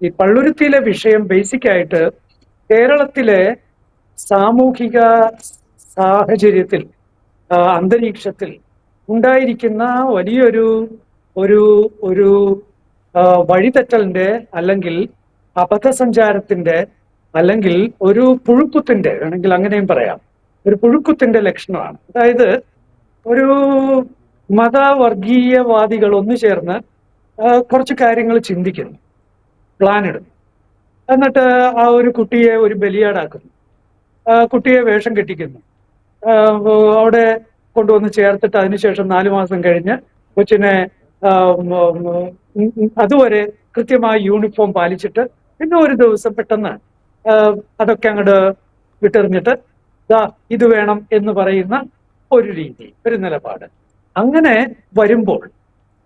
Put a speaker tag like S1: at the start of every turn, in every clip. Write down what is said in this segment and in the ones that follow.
S1: ഈ പള്ളുരുത്തിയിലെ വിഷയം ബേസിക് ആയിട്ട് കേരളത്തിലെ സാമൂഹിക സാഹചര്യത്തിൽ അന്തരീക്ഷത്തിൽ ഉണ്ടായിരിക്കുന്ന വലിയൊരു ഒരു ഒരു വഴിതെറ്റലിന്റെ അല്ലെങ്കിൽ അബദ്ധസഞ്ചാരത്തിന്റെ അല്ലെങ്കിൽ ഒരു പുഴുക്കുത്തിന്റെ വേണമെങ്കിൽ അങ്ങനെയും പറയാം ഒരു പുഴുക്കുത്തിന്റെ ലക്ഷണമാണ്. അതായത് ഒരു മതവർഗീയവാദികൾ ഒന്നു ചേർന്ന് കുറച്ച് കാര്യങ്ങൾ ചിന്തിക്കുന്നു. പ്ലാൻ ഇടുന്നു എന്നിട്ട് ആ ഒരു കുട്ടിയെ ഒരു ബലിയാടാക്കുന്നു. കുട്ടിയെ വേഷം കെട്ടിക്കുന്നു. അവിടെ കൊണ്ടുവന്ന് ചേർത്തിട്ട് അതിനുശേഷം നാലു മാസം കഴിഞ്ഞ് കൊച്ചിനെ അതുവരെ കൃത്യമായി യൂണിഫോം പാലിച്ചിട്ട് പിന്നെ ഒരു ദിവസം പെട്ടെന്ന് അതൊക്കെ അങ്ങോട്ട് വിട്ടെറിഞ്ഞിട്ട് ദാ ഇത് വേണം എന്ന് പറയുന്ന ഒരു രീതി ഒരു നിലപാട്. അങ്ങനെ വരുമ്പോൾ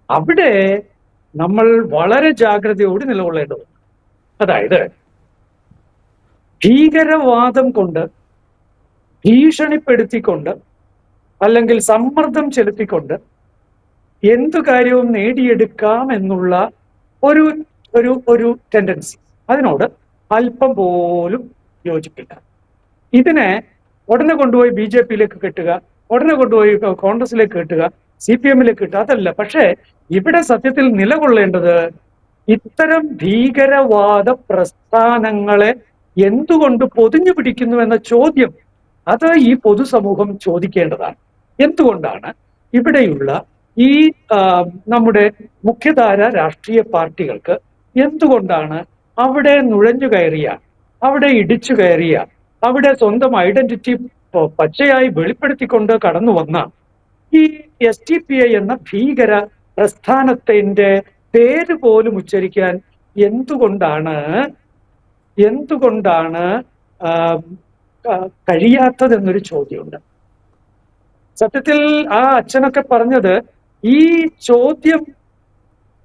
S1: അവിടെ നമ്മൾ വളരെ ജാഗ്രതയോട് നിലകൊള്ളേണ്ടത് അതായത് ഭീകരവാദം കൊണ്ട് ഭീഷണിപ്പെടുത്തിക്കൊണ്ട് അല്ലെങ്കിൽ സമ്മർദ്ദം ചെലുത്തിക്കൊണ്ട് എന്തു കാര്യവും നേടിയെടുക്കാം എന്നുള്ള ഒരു ഒരു ഒരു ടെൻഡൻസി അതിനോട് അല്പം പോലും യോജിപ്പില്ല. ഇതിനെ ഉടനെ കൊണ്ടുപോയി ബി ജെ പിയിലേക്ക് കെട്ടുക ഉടനെ കൊണ്ടുപോയി കോൺഗ്രസിലേക്ക് കെട്ടുക സി പി കെട്ടുക അതല്ല പക്ഷേ ഇവിടെ സത്യത്തിൽ നിലകൊള്ളേണ്ടത് ഇത്തരം ഭീകരവാദ പ്രസ്ഥാനങ്ങളെ എന്തുകൊണ്ട് പൊതിഞ്ഞു പിടിക്കുന്നു എന്ന ചോദ്യം അത് ഈ പൊതുസമൂഹം ചോദിക്കേണ്ടതാണ്. എന്തുകൊണ്ടാണ്? ഇവിടെയുള്ള ഈ നമ്മുടെ മുഖ്യധാര രാഷ്ട്രീയ പാർട്ടികൾക്ക് എന്തുകൊണ്ടാണ് അവിടെ നുഴഞ്ഞു കയറിയ അവിടെ ഇടിച്ചു കയറിയ അവിടെ സ്വന്തം ഐഡന്റിറ്റി പച്ചയായി വെളിപ്പെടുത്തിക്കൊണ്ട് കടന്നു വന്ന ഈ എസ് ടി പി ഐ എന്ന ഭീകര പ്രസ്ഥാനത്തിന്റെ പേര് പോലും ഉച്ചരിക്കാൻ എന്തുകൊണ്ടാണ് എന്തുകൊണ്ടാണ് കഴിയാത്തതെന്നൊരു ചോദ്യമുണ്ട്. സത്യത്തിൽ ആ അച്ഛനൊക്കെ പറഞ്ഞത് ഈ ചോദ്യം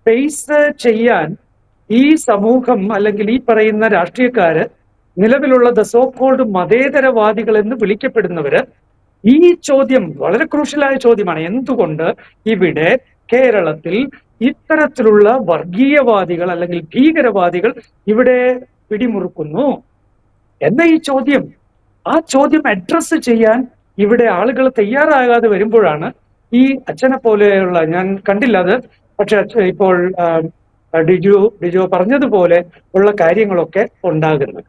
S1: ഫേസ് ചെയ്യാൻ ഈ സമൂഹം അല്ലെങ്കിൽ ഈ പറയുന്ന രാഷ്ട്രീയക്കാര് നിലവിലുള്ള ദ മതേതരവാദികൾ എന്ന് വിളിക്കപ്പെടുന്നവര് ഈ ചോദ്യം വളരെ ക്രൂഷ്യലായ ചോദ്യമാണ്. എന്തുകൊണ്ട് ഇവിടെ കേരളത്തിൽ ഇത്തരത്തിലുള്ള വർഗീയവാദികൾ അല്ലെങ്കിൽ ഭീകരവാദികൾ ഇവിടെ പിടിമുറുക്കുന്നു? എന്ന ഈ ചോദ്യം. ആ ചോദ്യം അഡ്രസ്സ് ചെയ്യാൻ ഇവിടെ ആളുകൾ തയ്യാറാകാതെ വരുമ്പോഴാണ് ഈ അച്ഛനെ പോലെയുള്ള ഞാൻ കണ്ടില്ല അത്. പക്ഷെ ഇപ്പോൾ ഡിജു ഡിജു പറഞ്ഞതുപോലെ ഉള്ള കാര്യങ്ങളൊക്കെ ഉണ്ടാകുന്നത്.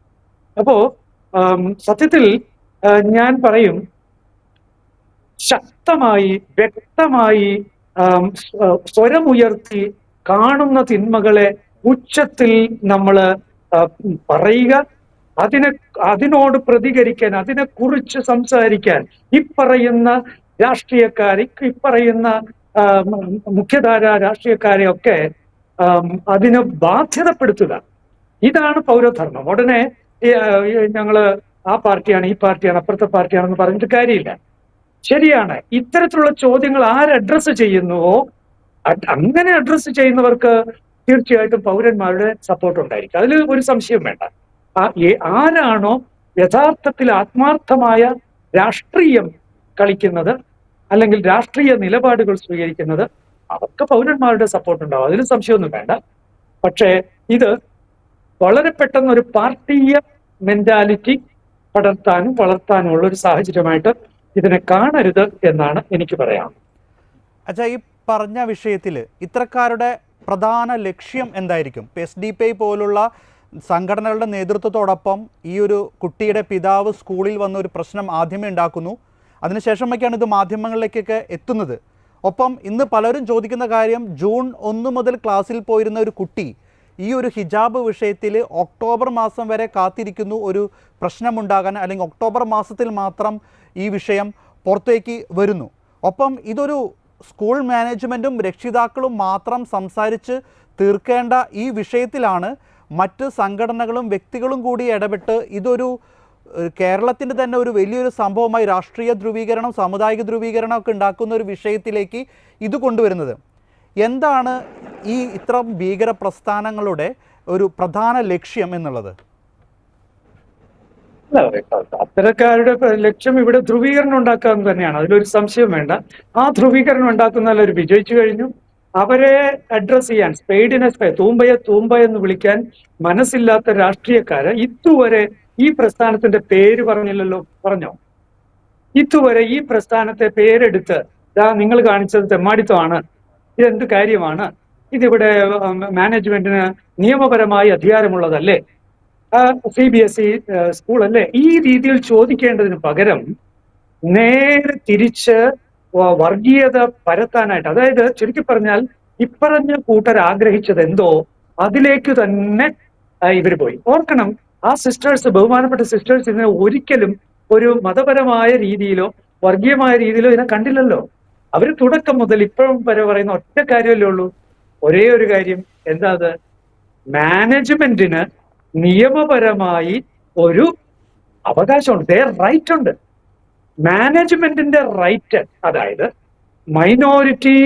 S1: അപ്പോ സത്യത്തിൽ ഞാൻ പറയും ശക്തമായി വ്യക്തമായി സ്വരമുയർത്തി കാണുന്ന തിന്മകളെ ഉച്ചത്തിൽ നമ്മൾ പറയുക. അതിനെ അതിനോട് പ്രതികരിക്കാൻ അതിനെക്കുറിച്ച് സംസാരിക്കാൻ ഇപ്പറയുന്ന രാഷ്ട്രീയക്കാരെ ഇപ്പറയുന്ന ആ, മ- മുഖ്യധാര രാഷ്ട്രീയക്കാരെ ഒക്കെ അതിനെ ബാധ്യതപ്പെടുത്തുക. ഇതാണ് പൗരധർമ്മം. ഉടനെ ഈ, ഈ ഞങ്ങൾ ആ പാർട്ടിയാണ് ഈ പാർട്ടിയാണ് അപ്പുറത്തെ പാർട്ടിയാണെന്ന് പറഞ്ഞിട്ട് കാര്യമില്ല. ശരിയാണ്. ഇത്തരത്തിലുള്ള ചോദ്യങ്ങൾ ആര് അഡ്രസ്സ് ചെയ്യുന്നുവോ? അങ്ങനെ അഡ്രസ്സ് ചെയ്യുന്നവർക്ക് തീർച്ചയായിട്ടും പൗരന്മാരുടെ സപ്പോർട്ട് ഉണ്ടായിരിക്കും. അതിൽ ഒരു സംശയം വേണ്ട. ആരാണോ യഥാർത്ഥത്തിൽ ആത്മാർത്ഥമായ രാഷ്ട്രീയം കളിക്കുന്നത് അല്ലെങ്കിൽ രാഷ്ട്രീയ നിലപാടുകൾ സ്വീകരിക്കുന്നത് അവർക്ക് പൗരന്മാരുടെ സപ്പോർട്ട് ഉണ്ടാവും. അതിൽ സംശയമൊന്നും വേണ്ട. പക്ഷേ ഇത് വളരെ പെട്ടെന്ന് ഒരു പാർട്ടീയ മെന്റാലിറ്റി പടർത്താനും വളർത്താനും ഉള്ള ഒരു സാഹചര്യമായിട്ട് ഇതിനെ കാണരുത് എന്നാണ് എനിക്ക് പറയാം
S2: അച്ഛാ ഈ പറഞ്ഞ വിഷയത്തിൽ ഇത്തരക്കാരുടെ പ്രധാന ലക്ഷ്യം എന്തായിരിക്കും? എസ് ഡി പി ഐ പോലുള്ള സംഘടനകളുടെ നേതൃത്വത്തോടൊപ്പം ഈ ഒരു കുട്ടിയുടെ പിതാവ് സ്കൂളിൽ വന്ന ഒരു പ്രശ്നം ആദ്യമേ ഉണ്ടാക്കുന്നു. അതിനുശേഷമൊക്കെയാണ് ഇത് മാധ്യമങ്ങളിലേക്കൊക്കെ എത്തുന്നത്. ഒപ്പം ഇന്ന് പലരും ചോദിക്കുന്ന കാര്യം ജൂൺ ഒന്ന് മുതൽ ക്ലാസ്സിൽ പോയിരുന്ന ഒരു കുട്ടി ഈ ഒരു ഹിജാബ് വിഷയത്തിൽ ഒക്ടോബർ മാസം വരെ കാത്തിരിക്കുന്നു ഒരു പ്രശ്നമുണ്ടാകാൻ അല്ലെങ്കിൽ ഒക്ടോബർ മാസത്തിൽ മാത്രം ഈ വിഷയം പുറത്തേക്ക് വരുന്നു. ഒപ്പം ഇതൊരു സ്കൂൾ മാനേജ്മെന്റും രക്ഷിതാക്കളും മാത്രം സംസാരിച്ച് തീർക്കേണ്ട ഈ വിഷയത്തിലാണ് മറ്റ് സംഘടനകളും വ്യക്തികളും കൂടി ഇടപെട്ട് ഇതൊരു കേരളത്തിന്റെ തന്നെ ഒരു വലിയൊരു സംഭവമായി രാഷ്ട്രീയ ധ്രുവീകരണം സാമുദായിക ധ്രുവീകരണം ഒക്കെ ഉണ്ടാക്കുന്ന ഒരു വിഷയത്തിലേക്ക് ഇത് കൊണ്ടുവരുന്നത്. എന്താണ് ഈ ഇത്തരം ഭീകര പ്രസ്ഥാനങ്ങളുടെ ഒരു പ്രധാന ലക്ഷ്യം എന്നുള്ളത്?
S1: അത്തരക്കാരുടെ ലക്ഷ്യം ഇവിടെ ധ്രുവീകരണം ഉണ്ടാക്കുക എന്ന് തന്നെയാണ്. അതിലൊരു സംശയം വേണ്ട. ആ ധ്രുവീകരണം ഉണ്ടാക്കുന്നതിൽ അവർ വിജയിച്ചു കഴിഞ്ഞു. അവരെ അഡ്രസ് ചെയ്യാൻ സ്പെയ്ഡിനെ സ്പേ തൂമ്പയെ തൂമ്പ എന്ന് വിളിക്കാൻ മനസ്സില്ലാത്ത രാഷ്ട്രീയക്കാര് ഇതുവരെ ഈ പ്രസ്ഥാനത്തിന്റെ പേര് പറഞ്ഞില്ലല്ലോ? പറഞ്ഞോ? ഇതുവരെ ഈ പ്രസ്ഥാനത്തെ പേരെടുത്ത് ഇതാ നിങ്ങൾ കാണിച്ചത് തെമ്മാടിത്തമാണ്. ഇതെന്ത് കാര്യമാണ്? ഇതിവിടെ മാനേജ്മെന്റിന് നിയമപരമായി അധികാരമുള്ളതല്ലേ? C B S E school അല്ലേ? ഈ രീതിയിൽ ചോദിക്കേണ്ടതിന് പകരം നേരെ തിരിച്ച് വർഗീയത പരത്താനായിട്ട് അതായത് ചുരുക്കി പറഞ്ഞാൽ ഇപ്പറഞ്ഞ കൂട്ടർ ആഗ്രഹിച്ചത് എന്തോ അതിലേക്ക് തന്നെ ഇവർ പോയി. ഓർക്കണം ആ സിസ്റ്റേഴ്സ് ബഹുമാനപ്പെട്ട സിസ്റ്റേഴ്സ് ഇതിനെ ഒരിക്കലും ഒരു മതപരമായ രീതിയിലോ വർഗീയമായ രീതിയിലോ ഇതിനെ കണ്ടില്ലല്ലോ. അവർ തുടക്കം മുതൽ ഇപ്പോഴും വരെ പറയുന്ന ഒറ്റ കാര്യമല്ലേ ഉള്ളൂ. ഒരേ ഒരു കാര്യം എന്താ അത്? മാനേജ്മെന്റിന് നിയമപരമായി ഒരു അവകാശമുണ്ട്. ദേ റൈറ്റ് ഉണ്ട്. മാനേജ്മെന്റിന്റെ റൈറ്റ് അതായത് മൈനോറിറ്റി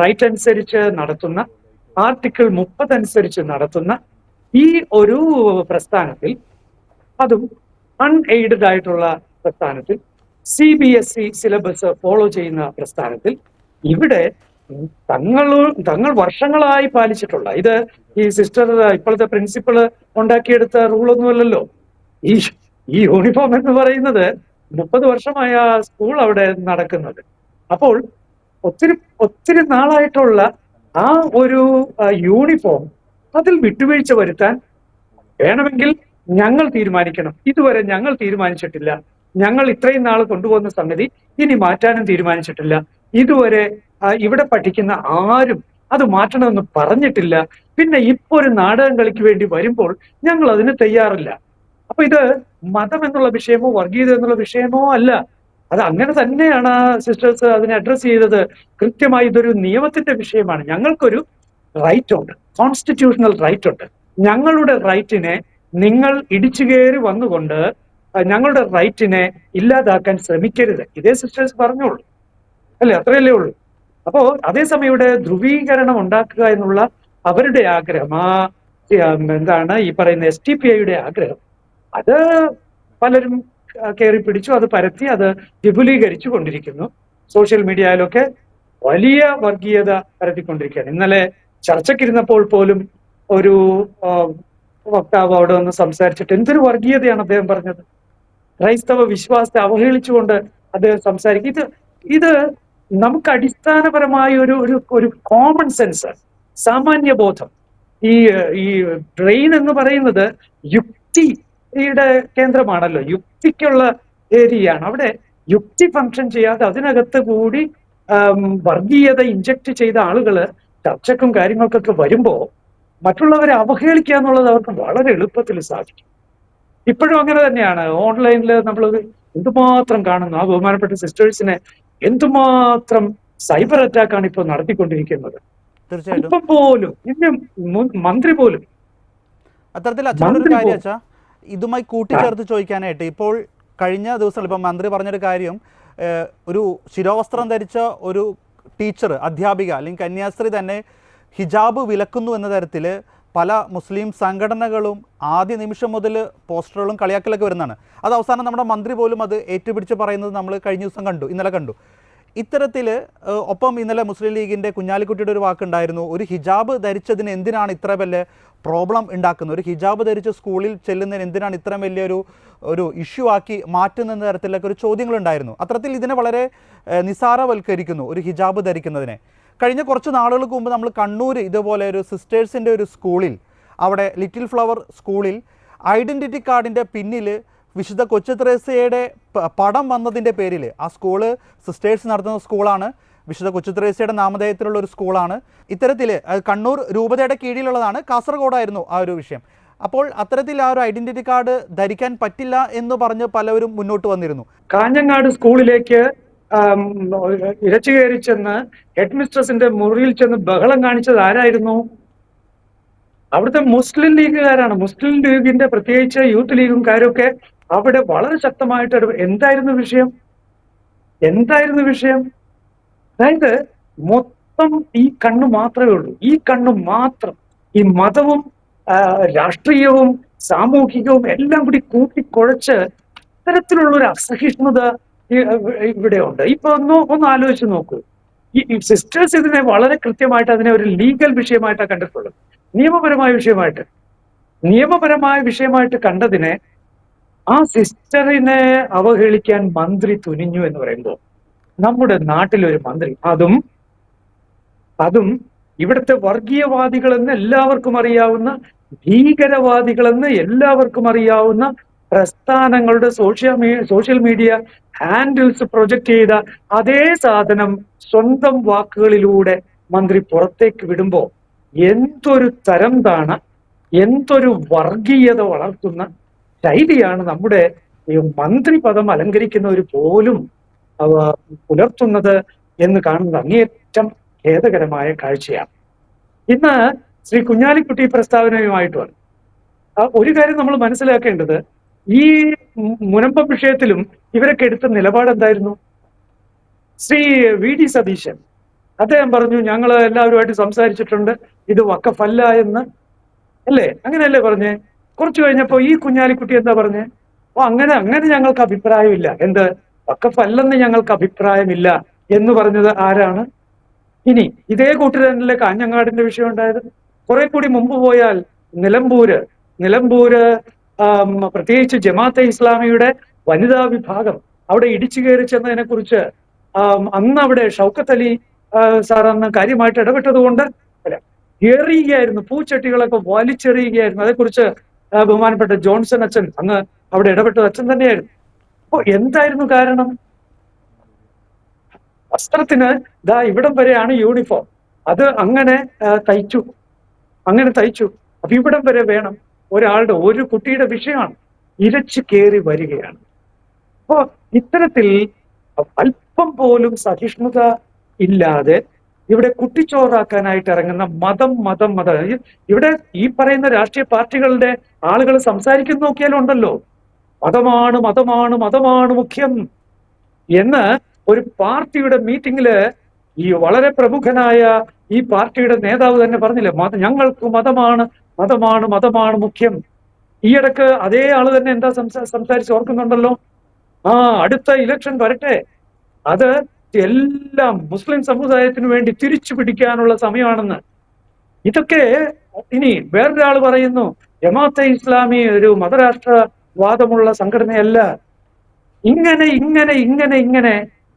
S1: റൈറ്റ് അനുസരിച്ച് നടത്തുന്ന ആർട്ടിക്കിൾ മുപ്പത് അനുസരിച്ച് നടത്തുന്ന ഈ ഒരു പ്രസ്ഥാനത്തിൽ അതും അൺഎയ്ഡഡ് ആയിട്ടുള്ള പ്രസ്ഥാനത്തിൽ C B S E syllabus follow ചെയ്യുന്ന പ്രസ്ഥാനത്തിൽ ഇവിടെ തങ്ങൾ തങ്ങൾ വർഷങ്ങളായി പാലിച്ചിട്ടുള്ള ഇത് ഈ സിസ്റ്റർ ഇപ്പോഴത്തെ പ്രിൻസിപ്പൾ ഉണ്ടാക്കിയെടുത്ത റൂളൊന്നുമല്ലല്ലോ ഈ ഈ യൂണിഫോം എന്ന് പറയുന്നത് മുപ്പത് വർഷമായ സ്കൂൾ അവിടെ നടക്കുന്നത്. അപ്പോൾ ഒത്തിരി ഒത്തിരി നാളായിട്ടുള്ള ആ ഒരു യൂണിഫോം അതിൽ വിട്ടുവീഴ്ച വരുത്താൻ വേണമെങ്കിൽ ഞങ്ങൾ തീരുമാനിക്കണം. ഇതുവരെ ഞങ്ങൾ തീരുമാനിച്ചിട്ടില്ല. ഞങ്ങൾ ഇത്രയും നാൾ കൊണ്ടുപോകുന്ന സംഗതി ഇനി മാറ്റാനും തീരുമാനിച്ചിട്ടില്ല. ഇതുവരെ ആ, ഇവിടെ പഠിക്കുന്ന ആരും അത് മാറ്റണമെന്ന് പറഞ്ഞിട്ടില്ല. പിന്നെ ഇപ്പൊ ഒരു നാടകം കളിക്ക് വേണ്ടി വരുമ്പോൾ ഞങ്ങൾ അതിന് തയ്യാറില്ല. അപ്പൊ ഇത് മതം എന്നുള്ള വിഷയമോ വർഗീയത എന്നുള്ള വിഷയമോ അല്ല. അത് അങ്ങനെ തന്നെയാണ് സിസ്റ്റേഴ്സ് അതിനെ അഡ്രസ്സ് ചെയ്തത്. കൃത്യമായി ഇതൊരു നിയമത്തിന്റെ വിഷയമാണ്. ഞങ്ങൾക്കൊരു റൈറ്റ് ഉണ്ട്. കോൺസ്റ്റിറ്റ്യൂഷണൽ റൈറ്റ് ഉണ്ട്. ഞങ്ങളുടെ റൈറ്റിനെ നിങ്ങൾ ഇടിച്ചു കയറി വന്നുകൊണ്ട് ഞങ്ങളുടെ റൈറ്റിനെ ഇല്ലാതാക്കാൻ ശ്രമിക്കരുത്. ഇതേ സിസ്റ്റേഴ്സ് പറഞ്ഞോളൂ. അല്ലെ? അത്രയല്ലേ ഉള്ളൂ. അപ്പോ അതേസമയം ഇവിടെ ധ്രുവീകരണം ഉണ്ടാക്കുക എന്നുള്ള അവരുടെ ആഗ്രഹം. ആ എന്താണ് ഈ പറയുന്ന എസ് ടി പി ഐയുടെ ആഗ്രഹം. അത് പലരും കയറി പിടിച്ചു അത് പരത്തി അത് വിപുലീകരിച്ചു കൊണ്ടിരിക്കുന്നു. സോഷ്യൽ മീഡിയയിലൊക്കെ വലിയ വർഗീയത പരത്തിക്കൊണ്ടിരിക്കുകയാണ്. ഇന്നലെ ചർച്ചയ്ക്കിരുന്നപ്പോൾ പോലും ഒരു വക്താവ് അവിടെ വന്ന് സംസാരിച്ചിട്ട് എന്തൊരു വർഗീയതയാണ് അദ്ദേഹം പറഞ്ഞത്? ക്രൈസ്തവ വിശ്വാസത്തെ അവഹേളിച്ചുകൊണ്ട് അദ്ദേഹം സംസാരിക്കും. ഇത് ഇത് നമുക്ക് അടിസ്ഥാനപരമായ ഒരു ഒരു കോമൺ സെൻസ് സാമാന്യ ബോധം. ഈ ഈ ബ്രെയിൻ എന്ന് പറയുന്നത് യുക്തിയുടെ കേന്ദ്രമാണല്ലോ. യുക്തിക്കുള്ള ഏരിയയാണ്. അവിടെ യുക്തി ഫങ്ഷൻ ചെയ്യാതെ അതിനകത്ത് കൂടി വർഗീയത ഇഞ്ചക്ട് ചെയ്ത ആളുകൾ ചർച്ചക്കും കാര്യങ്ങൾക്കൊക്കെ വരുമ്പോൾ മറ്റുള്ളവരെ അവഹേളിക്കുക എന്നുള്ളത് അവർക്ക് വളരെ എളുപ്പത്തിൽ സാധിക്കും. ഇപ്പോഴും അങ്ങനെ തന്നെയാണ്. ഓൺലൈനിൽ നമ്മൾ എന്തുമാത്രം കാണുന്നു. ആ ബഹുമാനപ്പെട്ട സിസ്റ്റേഴ്സിനെ എന്തുമാത്രം സൈബർ അറ്റാക്കാണ് ഇപ്പോൾ നടത്തിക്കൊണ്ടിരിക്കുന്നത്?
S2: തീർച്ചയായിട്ടും.
S1: ഇപ്പം പോലും ഇന്ന് മന്ത്രി പോലും.
S2: അത്തരത്തിൽ കാര്യം അച്ഛാ ഇതുമായി കൂട്ടിച്ചേർത്ത് ചോദിക്കാനായിട്ട് ഇപ്പോൾ കഴിഞ്ഞ ദിവസം ഇപ്പം മന്ത്രി പറഞ്ഞൊരു കാര്യം ഒരു ശിരോവസ്ത്രം ധരിച്ച ഒരു ടീച്ചർ അധ്യാപിക അല്ലെങ്കിൽ കന്യാസ്ത്രീ തന്നെ ഹിജാബ് വിലക്കുന്നു എന്ന തരത്തിൽ പല മുസ്ലിം സംഘടനകളും ആദ്യ നിമിഷം മുതൽ പോസ്റ്ററുകളും കളിയാക്കലൊക്കെ വരുന്നതാണ്. അത് അവസാനം നമ്മുടെ മന്ത്രി പോലും അത് ഏറ്റുപിടിച്ച് പറയുന്നത് നമ്മൾ കഴിഞ്ഞ ദിവസം കണ്ടു ഇന്നലെ കണ്ടു. ഇത്തരത്തിൽ ഒപ്പം ഇന്നലെ മുസ്ലിം ലീഗിന്റെ കുഞ്ഞാലിക്കുട്ടിയുടെ ഒരു വാക്കുണ്ടായിരുന്നു ഒരു ഹിജാബ് ധരിച്ചതിന് എന്തിനാണ് ഇത്ര വലിയ പ്രോബ്ലം ഉണ്ടാക്കുന്നത്? ഒരു ഹിജാബ് ധരിച്ച് സ്കൂളിൽ ചെല്ലുന്നതിന് എന്തിനാണ് ഇത്രയും വലിയൊരു ഒരു ഇഷ്യൂ ആക്കി മാറ്റുന്ന തരത്തിലൊക്കെ ഒരു ചോദ്യങ്ങളുണ്ടായിരുന്നു. അത്തരത്തിൽ ഇതിനെ വളരെ നിസാരവൽക്കരിക്കുന്നു ഒരു ഹിജാബ് ധരിക്കുന്നതിനെ. കഴിഞ്ഞ കുറച്ച് നാളുകൾക്ക് മുമ്പ് നമ്മൾ കണ്ണൂർ ഇതുപോലെ ഒരു സിസ്റ്റേഴ്സിന്റെ ഒരു സ്കൂളിൽ അവിടെ ലിറ്റിൽ ഫ്ലവർ സ്കൂളിൽ ഐഡന്റിറ്റി കാർഡിന്റെ പിന്നിൽ വിശുദ്ധ കൊച്ചു ത്രേസ്യയുടെ പടം വന്നതിന്റെ പേരിൽ ആ സ്കൂൾ സിസ്റ്റേഴ്സ് നടത്തുന്ന സ്കൂളാണ്. വിശുദ്ധ കൊച്ചു ത്രേസ്യയുടെ നാമധേയത്തിലുള്ള ഒരു സ്കൂളാണ്. ഇത്തരത്തിൽ കണ്ണൂർ രൂപതയുടെ കീഴിലുള്ളതാണ്. കാസർഗോഡായിരുന്നു ആ ഒരു വിഷയം. അപ്പോൾ അത്തരത്തിൽ ആ ഒരു ഐഡന്റിറ്റി കാർഡ് ധരിക്കാൻ പറ്റില്ല എന്ന് പറഞ്ഞ് പലവരും മുന്നോട്ട് വന്നിരുന്നു.
S1: കാഞ്ഞങ്ങാട് സ്കൂളിലേക്ക് ഇരച്ചു കയറി ചെന്ന് ഹെഡ് മിസ്ട്രസിന്റെ മുറിയിൽ ചെന്ന് ബഹളം കാണിച്ചത് ആരായിരുന്നു? അവിടുത്തെ മുസ്ലിം ലീഗുകാരാണ്. മുസ്ലിം ലീഗിന്റെ പ്രത്യേകിച്ച് യൂത്ത് ലീഗും കാര്യമൊക്കെ അവിടെ വളരെ ശക്തമായിട്ട് എന്തായിരുന്നു വിഷയം? എന്തായിരുന്നു വിഷയം? അതായത് മൊത്തം ഈ കണ്ണ് മാത്രമേ ഉള്ളൂ. ഈ കണ്ണ് മാത്രം ഈ മതവും രാഷ്ട്രീയവും സാമൂഹികവും എല്ലാം കൂടി കൂട്ടിക്കുഴച്ച് ഇത്തരത്തിലുള്ള ഒരു അസഹിഷ്ണുത ഇവിടെ ഉണ്ട്. ഇപ്പൊ ഒന്ന് ഒന്ന് ആലോചിച്ച് നോക്കൂ. ഈ സിസ്റ്റേഴ്സ് ഇതിനെ വളരെ കൃത്യമായിട്ട് അതിനെ ഒരു ലീഗൽ വിഷയമായിട്ടാണ് കണ്ടിട്ടുള്ളത്. നിയമപരമായ വിഷയമായിട്ട്. നിയമപരമായ വിഷയമായിട്ട് കണ്ടതിനെ ആ സിസ്റ്ററിനെ അവഹേളിക്കാൻ മന്ത്രി തുനിഞ്ഞു എന്ന് പറയുമ്പോൾ നമ്മുടെ നാട്ടിലൊരു മന്ത്രി അതും അതും ഇവിടുത്തെ വർഗീയവാദികളെന്ന് എല്ലാവർക്കും അറിയാവുന്ന ഭീകരവാദികളെന്ന് എല്ലാവർക്കും അറിയാവുന്ന പ്രസ്ഥാനങ്ങളുടെ social social media handles project ചെയ്ത അതേ സാധനം സ്വന്തം വാക്കുകളിലൂടെ മന്ത്രി പുറത്തേക്ക് വിടുമ്പോൾ എന്തൊരു തരം താണ എന്തൊരു വർഗീയത വളർത്തുന്ന ശൈലിയാണ് നമ്മുടെ മന്ത്രി പദം അലങ്കരിക്കുന്നവർ പോലും പുലർത്തുന്നത് എന്ന് കാണുന്നത് അങ്ങേയറ്റം ഖേദകരമായ കാഴ്ചയാണ്. ഇന്ന് ശ്രീ കുഞ്ഞാലിക്കുട്ടി പ്രസ്താവനയുമായിട്ട് വന്നു. ഒരു കാര്യം നമ്മൾ മനസ്സിലാക്കേണ്ടത് ഈ മുനമ്പ വിഷയത്തിലും ഇവരൊക്കെ എടുത്ത നിലപാട് എന്തായിരുന്നു ശ്രീ വി ഡി സതീശൻ അദ്ദേഹം പറഞ്ഞു ഞങ്ങൾ എല്ലാവരുമായിട്ട് സംസാരിച്ചിട്ടുണ്ട് ഇത് വക്കഫല്ല എന്ന്. അല്ലേ? അങ്ങനെയല്ലേ പറഞ്ഞേ? കുറച്ചു കഴിഞ്ഞപ്പോ ഈ കുഞ്ഞാലിക്കുട്ടി എന്താ പറഞ്ഞേ? ഓ അങ്ങനെ അങ്ങനെ ഞങ്ങൾക്ക് അഭിപ്രായമില്ല. എന്ത്? വക്കഫല്ലെന്ന് ഞങ്ങൾക്ക് അഭിപ്രായമില്ല. എന്ന് പറഞ്ഞത് ആരാണ്? ഇനി ഇതേ കൂട്ടുകാരനിലെ കാഞ്ഞങ്ങാടിന്റെ വിഷയം ഉണ്ടായത്. കുറെ കൂടി മുമ്പ് പോയാൽ നിലമ്പൂര്. നിലമ്പൂര് പ്രത്യേകിച്ച് ജമാഅത്തെ ഇസ്ലാമിയുടെ വനിതാ വിഭാഗം അവിടെ ഇടിച്ചു കയറി ചെന്നതിനെ കുറിച്ച് അന്ന് അവിടെ ഷൗക്കത്ത് അലി സാർ അന്ന് കാര്യമായിട്ട് ഇടപെട്ടതുകൊണ്ട് എറിയുകയായിരുന്നു പൂച്ചട്ടികളൊക്കെ വലിച്ചെറിയുകയായിരുന്നു. അതേക്കുറിച്ച് ബഹുമാനപ്പെട്ട ജോൺസൺ അച്ഛൻ അന്ന് അവിടെ ഇടപെട്ടത് അച്ഛൻ തന്നെയായിരുന്നു. അപ്പൊ എന്തായിരുന്നു കാരണം? വസ്ത്രത്തിന് ദാ ഇവിടം വരെയാണ് യൂണിഫോം. അത് അങ്ങനെ തയ്ച്ചു. അങ്ങനെ തയ്ച്ചു. അപ്പൊ ഇവിടം വരെ വേണം. ഒരാളുടെ ഒരു കുട്ടിയുടെ വിഷയമാണ്. ഇരച്ചു കയറി വരികയാണ്. അപ്പോ ഇത്തരത്തിൽ അല്പം പോലും സഹിഷ്ണുത ഇല്ലാതെ ഇവിടെ കുട്ടിച്ചോറാക്കാനായിട്ട് ഇറങ്ങുന്ന മതം മതം മതം. ഇവിടെ ഈ പറയുന്ന രാഷ്ട്രീയ പാർട്ടികളുടെ ആളുകൾ സംസാരിക്കുന്ന നോക്കിയാലും ഉണ്ടല്ലോ. മതമാണ് മതമാണ് മതമാണ് മുഖ്യം എന്ന് ഒരു പാർട്ടിയുടെ മീറ്റിംഗിൽ ഈ വളരെ പ്രമുഖനായ ഈ പാർട്ടിയുടെ നേതാവ് തന്നെ പറഞ്ഞില്ലേ മത ഞങ്ങൾക്ക് മതമാണ് മതമാണ് മതമാണ് മുഖ്യം. ഈയിടക്ക് അതേ ആൾ തന്നെ എന്താ സംസാ സംസാരിച്ച് ഓർക്കുന്നുണ്ടല്ലോ? ആ അടുത്ത ഇലക്ഷൻ വരട്ടെ. അത് എല്ലാം മുസ്ലിം സമുദായത്തിന് വേണ്ടി തിരിച്ചു പിടിക്കാനുള്ള സമയമാണെന്ന്. ഇതൊക്കെ ഇനി വേറൊരാൾ പറയുന്നു ജമാഅത്തെ ഇസ്ലാമി ഒരു മതരാഷ്ട്രവാദമുള്ള സംഘടനയല്ല. ഇങ്ങനെ ഇങ്ങനെ ഇങ്ങനെ ഇങ്ങനെ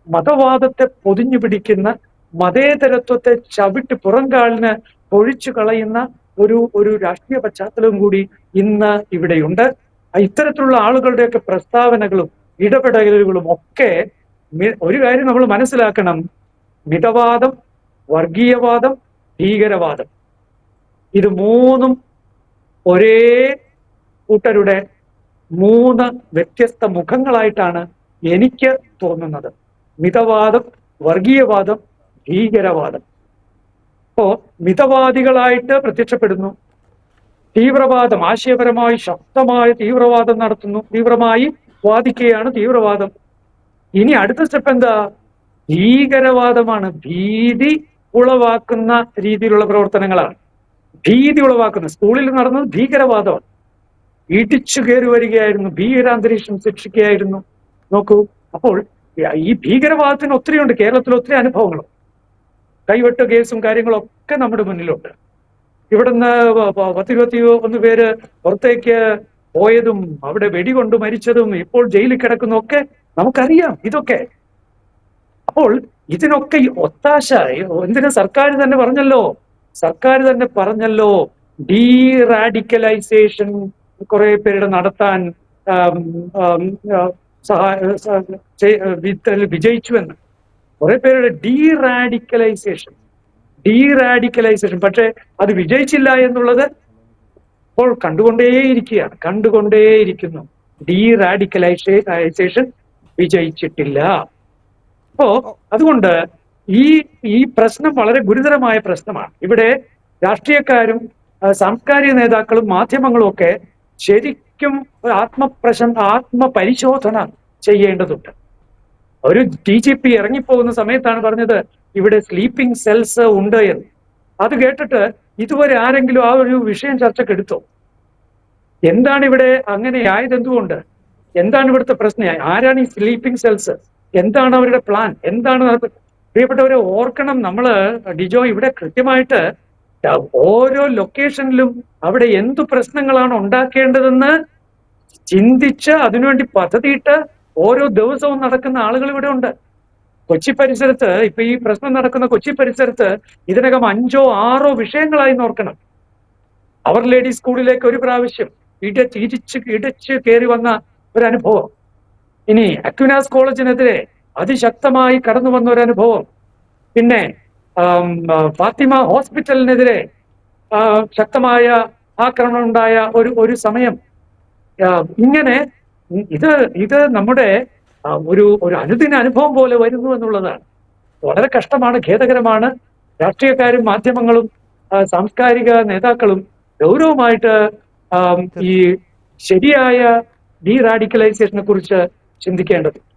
S1: മതവാദത്തെ പൊതിഞ്ഞു പിടിക്കുന്ന മതേതരത്വത്തെ ചവിട്ടി പുറംകാലിന് പൊഴിച്ചു കളയുന്ന ഒരു ഒരു രാഷ്ട്രീയ പശ്ചാത്തലവും കൂടി ഇന്ന് ഇവിടെയുണ്ട്. ഇത്തരത്തിലുള്ള ആളുകളുടെയൊക്കെ പ്രസ്താവനകളും ഇടപെടലുകളും ഒക്കെ ഒരു കാര്യം നമ്മൾ മനസ്സിലാക്കണം. മിതവാദം വർഗീയവാദം ഭീകരവാദം. ഇത് മൂന്നും ഒരേ കൂട്ടരുടെ മൂന്ന് വ്യത്യസ്ത മുഖങ്ങളായിട്ടാണ് എനിക്ക് തോന്നുന്നത്. മിതവാദം വർഗീയവാദം ഭീകരവാദം. ഇപ്പോ മിതവാദികളായിട്ട് പ്രത്യക്ഷപ്പെടുന്നു. തീവ്രവാദം ആശയപരമായി ശക്തമായ തീവ്രവാദം നടത്തുന്നു. തീവ്രമായി വാദിക്കുകയാണ് തീവ്രവാദം. ഇനി അടുത്ത സ്റ്റെപ്പ് എന്താ? ഭീകരവാദമാണ്. ഭീതി ഉളവാക്കുന്ന രീതിയിലുള്ള പ്രവർത്തനങ്ങളാണ്. ഭീതി ഉളവാക്കുന്ന സ്കൂളിൽ നടന്നത് ഭീകരവാദമാണ്. ഇടിച്ചു കയറി വരികയായിരുന്നു. ഭീകരാന്തരീക്ഷം സൃഷ്ടിക്കുകയായിരുന്നു. നോക്കൂ. അപ്പോൾ ഈ ഭീകരവാദത്തിന് ഒത്തിരിയുണ്ട്. കേരളത്തിൽ ഒത്തിരി അനുഭവങ്ങളും കൈവെട്ട് കേസും കാര്യങ്ങളും ഒക്കെ നമ്മുടെ മുന്നിലുണ്ട്. ഇവിടുന്ന് പത്തിരുപത്തി ഒന്ന് പേര് പുറത്തേക്ക് പോയതും അവിടെ വെടികൊണ്ട് മരിച്ചതും ഇപ്പോൾ ജയിലിൽ കിടക്കുന്നതും ഒക്കെ നമുക്കറിയാം ഇതൊക്കെ. അപ്പോൾ ഇതിനൊക്കെ ഈ ഒത്താശ എന്തിനു സർക്കാർ തന്നെ പറഞ്ഞല്ലോ? സർക്കാർ തന്നെ പറഞ്ഞല്ലോ ഡീ റാഡിക്കലൈസേഷൻ കുറെ പേരുടെ നടത്താൻ സഹായ വിജയിച്ചു എന്ന് സഹായ സ- കുറെ പേരുടെ ഡീ റാഡിക്കലൈസേഷൻ ഡീ റാഡിക്കലൈസേഷൻ പക്ഷെ അത് വിജയിച്ചില്ല എന്നുള്ളത് ഇപ്പോൾ കണ്ടുകൊണ്ടേയിരിക്കുകയാണ്. കണ്ടുകൊണ്ടേയിരിക്കുന്നു. D radicalisation വിജയിച്ചിട്ടില്ല. അപ്പോ അതുകൊണ്ട് ഈ ഈ പ്രശ്നം വളരെ ഗുരുതരമായ പ്രശ്നമാണ്. ഇവിടെ രാഷ്ട്രീയക്കാരും സാംസ്കാരിക നേതാക്കളും മാധ്യമങ്ങളും ഒക്കെ ശരിക്കും ആത്മപ്രശ ആത്മപരിശോധന ചെയ്യേണ്ടതുണ്ട്. ഒരു ഡി ജി പി ഇറങ്ങിപ്പോകുന്ന സമയത്താണ് പറഞ്ഞത് ഇവിടെ സ്ലീപ്പിംഗ് സെൽസ് ഉണ്ട് എന്ന്. അത് കേട്ടിട്ട് ഇതുവരെ ആരെങ്കിലും ആ ഒരു വിഷയം ചർച്ചക്കെടുത്തോ? എന്താണ് ഇവിടെ അങ്ങനെ ആയത് എന്തുകൊണ്ട്? എന്താണ് ഇവിടുത്തെ പ്രശ്നം? ആരാണ് ഈ സ്ലീപ്പിംഗ് സെൽസ് എന്താണ് അവരുടെ പ്ലാൻ എന്താണ് പ്രിയപ്പെട്ടവരെ ഓർക്കണം നമ്മൾ ഡിജോ ഇവിടെ കൃത്യമായിട്ട് ഓരോ ലൊക്കേഷനിലും അവിടെ എന്തു പ്രശ്നങ്ങളാണ് ഉണ്ടാക്കേണ്ടതെന്ന് ചിന്തിച്ച് അതിനുവേണ്ടി പദ്ധതിയിട്ട് ഓരോ ദിവസവും നടക്കുന്ന ആളുകൾ ഇവിടെ ഉണ്ട്. കൊച്ചി പരിസരത്ത് ഇപ്പൊ ഈ പ്രശ്നം നടക്കുന്ന കൊച്ചി പരിസരത്ത് ഇതിനകം അഞ്ചോ ആറോ വിഷയങ്ങളായി നോർക്കണം അവർ ലേഡീസ് സ്കൂളിലേക്ക് ഒരു പ്രാവശ്യം ഇട തിരിച്ച് ഇടച്ച് കയറി വന്ന ഒരു അനുഭവം ഇനി അക്വിനാസ് കോളേജിനെതിരെ അതിശക്തമായി കടന്നു വന്ന ഒരു അനുഭവം പിന്നെ ഫാത്തിമ ഹോസ്പിറ്റലിനെതിരെ ശക്തമായ ആക്രമണം ഉണ്ടായ ഒരു ഒരു സമയം. ഇങ്ങനെ ഇത് ഇത് നമ്മുടെ ഒരു ഒരു അനുദിന അനുഭവം പോലെ വരുന്നു എന്നുള്ളതാണ്. വളരെ കഷ്ടമാണ് ഖേദകരമാണ്. രാഷ്ട്രീയക്കാരും മാധ്യമങ്ങളും സാംസ്കാരിക നേതാക്കളും ഗൗരവമായിട്ട് ഈ ശരിയായ ഡീ റാഡിക്കലൈസേഷനെ കുറിച്ച് ചിന്തിക്കേണ്ടത്.